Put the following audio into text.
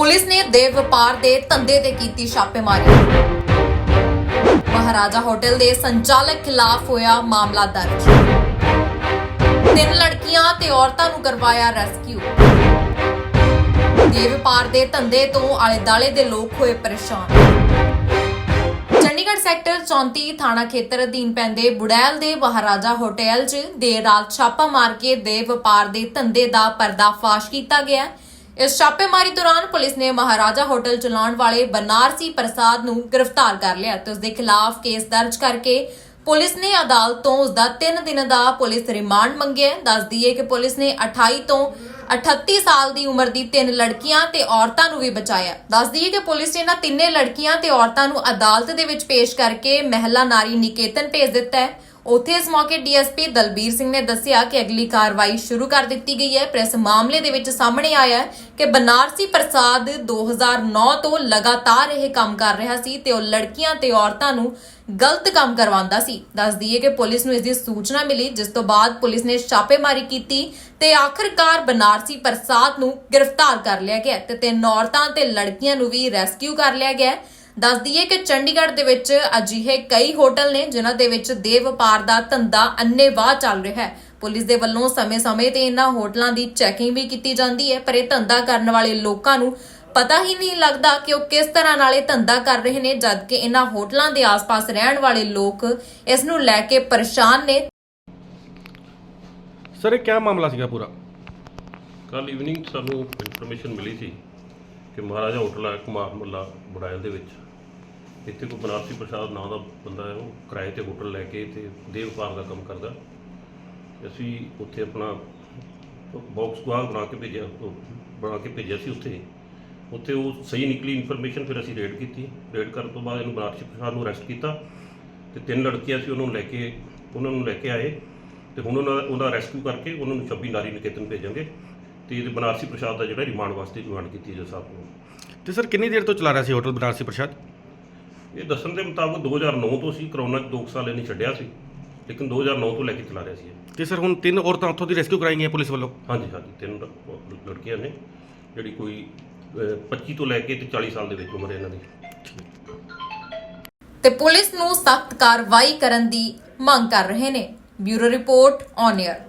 Police ਨੇ ਦੇਵ ਵਪਾਰ ਦੇ ਧੰਦੇ ਤੇ ਕੀਤੀ ਛਾਪੇਮਾਰੀ। ਮਹਾਰਾਜਾ ਹੋਟਲ ਦੇ ਸੰਚਾਲਕ ਖਿਲਾਫ ਹੋਇਆ ਮਾਮਲਾ ਦਰਜ। ਤਿੰਨ ਲੜਕੀਆਂ ਤੇ ਔਰਤਾਂ ਨੂੰ ਕਰਵਾਇਆ ਰੈਸਕਿਊ। ਦੇ ਵਪਾਰ ਦੇ ਧੰਦੇ ਤੋਂ ਆਲੇ-ਦਾਲੇ ਦੇ ਲੋਕ ਹੋਏ ਪਰੇਸ਼ਾਨ। ਚੰਡੀਗੜ੍ਹ ਸੈਕਟਰ 34 ਥਾਣਾ ਖੇਤਰ ਅਧੀਨ ਪੈਂਦੇ ਬੁੜੈਲ ਦੇ ਮਹਾਰਾਜਾ ਹੋਟਲ 'ਚ ਦੇਰ ਰਾਤ ਛਾਪਾ ਮਾਰ ਕੇ ਦੇ ਵਪਾਰ ਦੇ ਧੰਦੇ ਦਾ ਪਰਦਾਫਾਸ਼ ਕੀਤਾ ਗਿਆ। ਇਸ ਛਾਪੇਮਾਰੀ ਦੌਰਾਨ ਪੁਲਿਸ ਨੇ ਮਹਾਰਾਜਾ ਹੋਟਲ ਚਲਾਉਣ ਵਾਲੇ ਬਨਾਰਸੀ ਪ੍ਰਸਾਦ ਨੂੰ ਗ੍ਰਿਫਤਾਰ ਕਰ ਲਿਆ ਤੇ ਉਸ ਦੇ ਖਿਲਾਫ ਕੇਸ ਦਰਜ ਕਰਕੇ ਪੁਲਿਸ ਨੇ ਅਦਾਲਤ ਤੋਂ ਉਸ ਦਾ 3 ਦਿਨ ਦਾ ਪੁਲਿਸ ਰਿਮਾਂਡ ਮੰਗਿਆ ਦੱਸ ਦਈਏ ਕਿ ਪੁਲਿਸ ਨੇ 28 ਤੋਂ 38 ਸਾਲ ਦੀ ਉਮਰ ਦੀ ਤਿੰਨ ਲੜਕੀਆਂ ਤੇ ਔਰਤਾਂ ਨੂੰ ਵੀ ਬਚਾਇਆ। ਦੱਸ ਦਈਏ ਕਿ ਪੁਲਿਸ ਨੇ ਇਹਨਾਂ ਤਿੰਨੇ ਲੜਕੀਆਂ ਤੇ ਔਰਤਾਂ ਨੂੰ ਅਦਾਲਤ ਦੇ ਵਿੱਚ ਪੇਸ਼ ਕਰਕੇ ਮਹਿਲਾ ਨਾਰੀ ਨਿਕੇਤਨ ਭੇਜ ਦਿੱਤਾ ਹੈ। ਉੱਥੇ ਇਸ ਮੌਕੇ ਡੀਐਸਪੀ ਦਲਬੀਰ ਸਿੰਘ ਨੇ ਦੱਸਿਆ ਕਿ ਅਗਲੀ ਕਾਰਵਾਈ ਸ਼ੁਰੂ ਕਰ ਦਿੱਤੀ ਗਈ ਹੈ। ਪ੍ਰੈਸ ਮਾਮਲੇ ਦੇ ਵਿੱਚ ਸਾਹਮਣੇ ਆਇਆ ਹੈ ਕਿ ਬਨਾਰਸੀ ਪ੍ਰਸਾਦ 2009 ਤੋਂ ਲਗਾਤਾਰ ਇਹ ਕੰਮ ਕਰ ਰਿਹਾ ਸੀ ਤੇ ਉਹ ਲੜਕੀਆਂ ਤੇ ਔਰਤਾਂ ਨੂੰ ਗਲਤ ਕੰਮ ਕਰਵਾਉਂਦਾ ਸੀ। ਦੱਸ ਦਈਏ ਕਿ ਪੁਲਿਸ ਨੂੰ ਇਸ ਦੀ ਸੂਚਨਾ ਮਿਲੀ, ਜਿਸ ਤੋਂ ਬਾਅਦ ਪੁਲਿਸ ਨੇ ਛਾਪੇਮਾਰੀ ਕੀਤੀ ਤੇ ਆਖਰਕਾਰ ਬਨਾਰਸੀ ਪ੍ਰਸਾਦ ਨੂੰ ਗ੍ਰਿਫਤਾਰ ਕਰ ਲਿਆ ਗਿਆ ਤੇ ਤਿੰਨ ਔਰਤਾਂ ਤੇ ਲੜਕੀਆਂ ਨੂੰ ਵੀ ਰੈਸਕਿਊ ਕਰ ਲਿਆ ਗਿਆ ਦੱਸ ਦਈਏ ਕਿ ਚੰਡੀਗੜ੍ਹ ਦੇ ਵਿੱਚ ਅਜਿਹੇ ਕਈ ਹੋਟਲ ਨੇ ਜਿਨ੍ਹਾਂ ਦੇ ਵਿੱਚ ਦੇ ਵਪਾਰ ਦਾ ਧੰਦਾ ਅੰਨੇਵਾਹ ਚੱਲ ਰਿਹਾ ਹੈ। ਪੁਲਿਸ ਦੇ ਵੱਲੋਂ ਸਮੇਂ-ਸਮੇਂ ਤੇ ਇਹਨਾਂ ਹੋਟਲਾਂ ਦੀ ਚੈਕਿੰਗ ਵੀ ਕੀਤੀ ਜਾਂਦੀ ਹੈ ਪਰ ਇਹ ਧੰਦਾ ਕਰਨ ਵਾਲੇ ਲੋਕਾਂ ਨੂੰ ਪਤਾ ਹੀ ਨਹੀਂ ਲੱਗਦਾ ਕਿ ਉਹ ਕਿਸ ਤਰ੍ਹਾਂ ਨਾਲ ਇਹ ਧੰਦਾ ਕਰ ਰਹੇ ਨੇ ਜਦਕਿ ਇਹਨਾਂ ਹੋਟਲਾਂ ਦੇ ਆਸ-ਪਾਸ ਰਹਿਣ ਵਾਲੇ ਲੋਕ ਇਸ ਨੂੰ ਲੈ ਕੇ ਪਰੇਸ਼ਾਨ ਨੇ। ਸਰ ਇਹ ਕਿਆ ਮਾਮਲਾ ਸੀਗਾ ਪੂਰਾ? ਕੱਲ ਇਵਨਿੰਗ ਸਾਨੂੰ ਇਨਫੋਰਮੇਸ਼ਨ ਮਿਲੀ ਸੀ ਕਿ ਮਹਾਰਾਜਾ ਹੋਟਲ ਹੈ ਕੁਮਾਰ ਮੁੱਲਾ ਬੁੜਾਇਲ ਦੇ ਵਿੱਚ। ਇੱਥੇ ਕੋਈ ਬਨਾਰਸੀ ਪ੍ਰਸਾਦ ਨਾਂ ਦਾ ਬੰਦਾ ਹੈ, ਉਹ ਕਿਰਾਏ ਤੇ ਹੋਟਲ ਲੈ ਕੇ ਤੇ ਦੇਹ ਵਪਾਰ ਦਾ ਕੰਮ ਕਰਦਾ। ਅਸੀਂ ਉੱਥੇ ਆਪਣਾ ਬਾਕਸ ਗਵਾਹ ਬਣਾ ਕੇ ਭੇਜਿਆ, ਉਹ ਬਣਾ ਕੇ ਭੇਜਿਆ ਸੀ ਉੱਥੇ। ਉੱਥੇ ਉਹ ਸਹੀ ਨਿਕਲੀ ਇਨਫੋਰਮੇਸ਼ਨ ਫਿਰ ਅਸੀਂ ਰੇਡ ਕੀਤੀ। ਰੇਡ ਕਰਨ ਤੋਂ ਬਾਅਦ ਇਹਨੂੰ ਬਨਾਰਸੀ ਪ੍ਰਸਾਦ ਨੂੰ ਅਰੈਸਟ ਕੀਤਾ ਤੇ ਤਿੰਨ ਲੜਕੀਆਂ ਸੀ, ਉਹਨਾਂ ਨੂੰ ਲੈ ਕੇ, ਉਹਨਾਂ ਨੂੰ ਲੈ ਕੇ ਆਏ ਤੇ ਹੁਣ ਉਹਨਾਂ ਉਹਦਾ ਰੈਸਕਿਊ ਕਰਕੇ ਉਹਨਾਂ ਨੂੰ 26 ਨਾਰੀ ਨਿਕੇਤਨ ਭੇਜਾਂਗੇ ਤੇ ਇਹਦੇ ਬਨਾਰਸੀ ਪ੍ਰਸ਼ਾਦ ਦਾ ਜਿਹੜਾ ਰਿਮਾਂਡ ਵਾਸਤੇ ਡਿਮਾਂਡ ਕੀਤੀ ਜਾ ਸਾਹਿਬ ਨੂੰ ਤੇ ਸਰ, ਕਿੰਨੀ ਦੇਰ ਤੋਂ ਚਲਾ ਰਿਹਾ ਸੀ ਹੋਟਲ ਬਨਾਰਸੀ ਪ੍ਰਸ਼ਾਦ? ਇਹ ਦੱਸਣ ਦੇ ਮੁਤਾਬਕ 2009 ਤੋਂ ਸੀ ਕਰੋਨਾ 'ਚ 2 ਸਾਲ ਇਹਨੇ ਛੱਡਿਆ ਸੀ ਲੇਕਿਨ 2009 ਤੋਂ ਲੈ ਕੇ ਚਲਾ ਰਿਹਾ ਸੀ ਇਹ। ਤੇ ਸਰ ਹੁਣ ਤਿੰਨ ਔਰਤਾਂ ਉੱਥੋਂ ਦੀ ਰੈਸਕਿਊ ਕਰਾਈ ਗਈਆਂ ਪੁਲਿਸ ਵੱਲੋਂ? ਹਾਂਜੀ ਹਾਂਜੀ ਤਿੰਨ ਲ- ਲੜਕੀਆਂ ਨੇ ਜਿਹੜੀ ਕੋਈ ਅਹ, 25 ਤੋਂ ਲੈ ਕੇ ਤੇ 40 ਸਾਲ ਦੇ ਵਿੱਚ ਉਮਰ ਹੈ ਇਹਨਾਂ ਦੀ। ਤੇ ਪੁਲਿਸ ਨੂੰ ਸਖਤ ਕਾਰਵਾਈ ਕਰਨ ਦੀ ਮੰਗ ਕਰ ਰਹੇ ਨੇ। Bureau report on air